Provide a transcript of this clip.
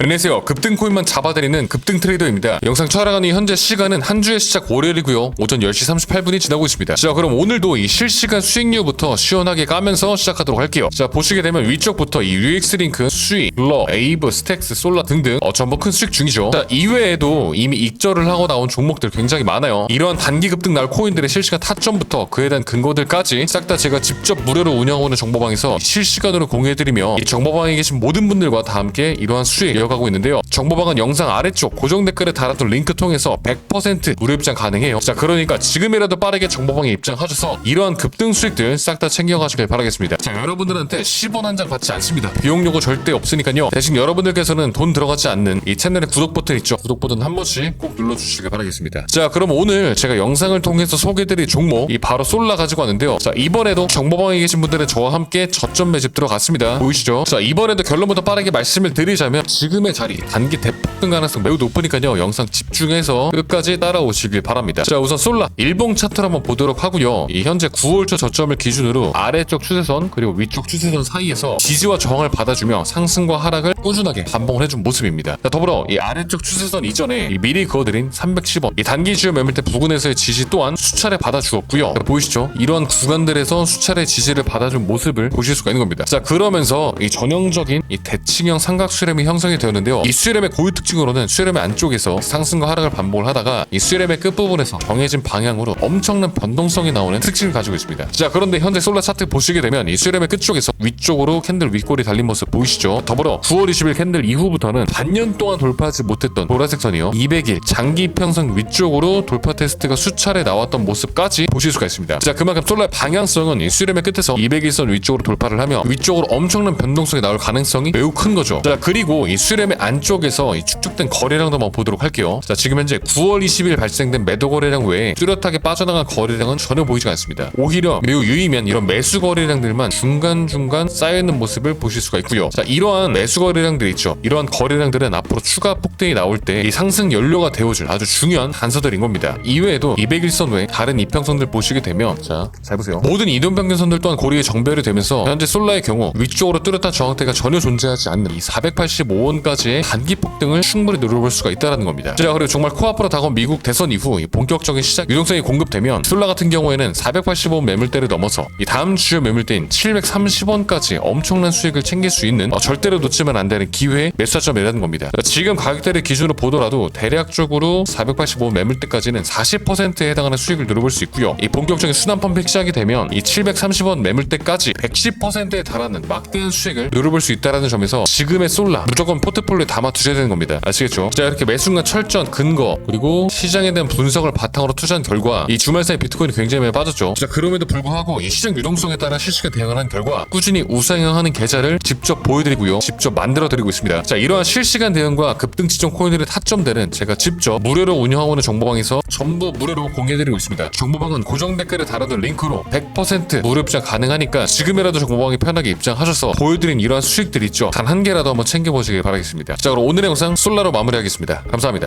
안녕하세요. 급등 코인만 잡아드리는 급등 트레이더입니다. 영상 촬영하는 현재 시간은 한 주의 시작 월요일이고요. 오전 10시 38분이 지나고 있습니다. 자, 그럼 오늘도 이 실시간 수익률부터 시원하게 까면서 시작하도록 할게요. 자, 보시게 되면 위쪽부터 이 UX 링크, 수익, 러, 에이브, 스택스, 솔라 등등 어, 전부 큰 수익 중이죠. 자, 이외에도 이미 익절을 하고 나온 종목들 굉장히 많아요. 이러한 단기 급등 날 코인들의 실시간 타점부터 그에 대한 근거들까지 싹 다 제가 직접 무료로 운영하는 정보방에서 실시간으로 공유해드리며 이 정보방에 계신 모든 분들과 다 함께 이러한 수익 이어가고 있는데요. 정보방은 영상 아래쪽 고정 댓글에 달았던 링크 통해서 100% 무료 입장 가능해요. 자, 그러니까 지금이라도 빠르게 정보방에 입장하셔서 이러한 급등 수익들 싹 다 챙겨가시길 바라겠습니다. 자, 여러분들한테 10원 한 장 받지 않습니다. 비용 요구 절대 없으니까요. 대신 여러분들께서는 돈 들어가지 않는 이 채널의 구독 버튼 있죠. 구독 버튼 한 번씩 꼭 눌러주시길 바라겠습니다. 자, 그럼 오늘 제가 영상을 통해서 소개드릴 종목 이 바로 솔라 가지고 왔는데요. 자, 이번에도 정보방에 계신 분들은 저와 함께 저점 매집 들어갔습니다. 보이시죠? 자, 이번에도 결론부터 빠르게 말씀을 드리자면 지금 의 자리 단기 대폭 등 가능성 매우 높으니까요. 영상 집중해서 끝까지 따라오시길 바랍니다. 자, 우선 솔라 일봉 차트를 한번 보도록 하고요. 이 현재 9월 초 저점을 기준으로 아래쪽 추세선 그리고 위쪽 추세선 사이에서 지지와 저항을 받아주며 상승과 하락을 꾸준하게 반복을 해준 모습입니다. 자, 더불어 이 아래쪽 추세선 이전에 이 미리 그어드린 310원 이 단기 주요 매물대 부근에서의 지지 또한 수차례 받아주었고요. 자, 보이시죠? 이러한 구간들에서 수차례 지지를 받아준 모습을 보실 수가 있는 겁니다. 자, 그러면서 이 전형적인 이 대칭형 삼각 수렴이 형성이 되었는데요. 이 수렴의 고유 특징 으로는 수렴의 안쪽에서 상승과 하락을 반복을 하다가 이 수렴의 끝부분에서 정해진 방향으로 엄청난 변동성이 나오는 특징을 가지고 있습니다. 자, 그런데 현재 솔라 차트 보시게 되면 이 수렴의 끝쪽에서 위쪽으로 캔들 윗골이 달린 모습 보이시죠? 더불어 9월 20일 캔들 이후부터는 반년 동안 돌파하지 못했던 보라색 선이요. 200일 장기 평선 위쪽으로 돌파 테스트가 수차례 나왔던 모습까지 보실 수가 있습니다. 자, 그만큼 솔라의 방향성은 이 수렴의 끝에서 200일선 위쪽으로 돌파를 하며 위쪽으로 엄청난 변동성이 나올 가능성이 매우 큰 거죠. 자, 그리고 이 수렴의 안쪽에서 이 축적된 거래량도 한번 보도록 할게요. 자, 지금 현재 9월 20일 발생된 매도 거래량 외에 뚜렷하게 빠져나간 거래량은 전혀 보이지 않습니다. 오히려 매우 유의미한 이런 매수 거래량들만 중간중간 쌓여있는 모습을 보실 수가 있고요. 자, 이러한 매수 거래량들 있죠. 이러한 거래량들은 앞으로 추가 폭등이 나올 때 이 상승 연료가 되어줄 아주 중요한 단서들인 겁니다. 이외에도 200일선 외 다른 이평선들 보시게 되면 자, 잘 보세요. 모든 이동 평균선들 또한 고리에 정배열이 되면서 현재 솔라의 경우 위쪽으로 뚜렷한 저항대가 전혀 존재하지 않는 이 485원까지의 단기 폭등을 충분히 누려볼 수가 있다는 겁니다. 자, 그리고 정말 코앞으로 다가온 미국 대선 이후 이 본격적인 시작 유동성이 공급되면 솔라 같은 경우에는 485원 매물대를 넘어서 이 다음 주요 매물대인 730원까지 엄청난 수익을 챙길 수 있는 어, 절대로 놓치면 안 되는 기회의 매수점이라는 겁니다. 자, 지금 가격대를 기준으로 보더라도 대략적으로 485원 매물대까지는 40%에 해당하는 수익을 누려볼 수 있고요. 이 본격적인 순환 펌핑 시작이 되면 이 730원 매물대까지 110%에 달하는 막대한 수익을 누려볼 수 있다는 점에서 지금의 솔라 무조건 포트폴리오에 담아 두셔야 되는 겁니다. 아시겠죠? 자 이렇게 매 순간 철저한 근거 그리고 시장에 대한 분석을 바탕으로 투자한 결과 이 주말 사이 비트코인이 굉장히 많이 빠졌죠. 자 그럼에도 불구하고 이 시장 유동성에 따라 실시간 대응을 한 결과 꾸준히 우상향하는 계좌를 직접 보여드리고요. 직접 만들어드리고 있습니다. 자 이러한 실시간 대응과 급등 지정 코인들의 타점들은 제가 직접 무료로 운영하고 있는 정보방에서 전부 무료로 공개해드리고 있습니다. 정보방은 고정 댓글에 달아둔 링크로 100% 무료 입장 가능하니까 지금이라도 정보방에 편하게 입장하셔서 보여드린 이러한 수익들 있죠. 단 한 개라도 한번 챙겨보시길 바라겠습니다. 자 그럼 오늘의 영상 솔라로 마무리하겠습니다. 감사합니다.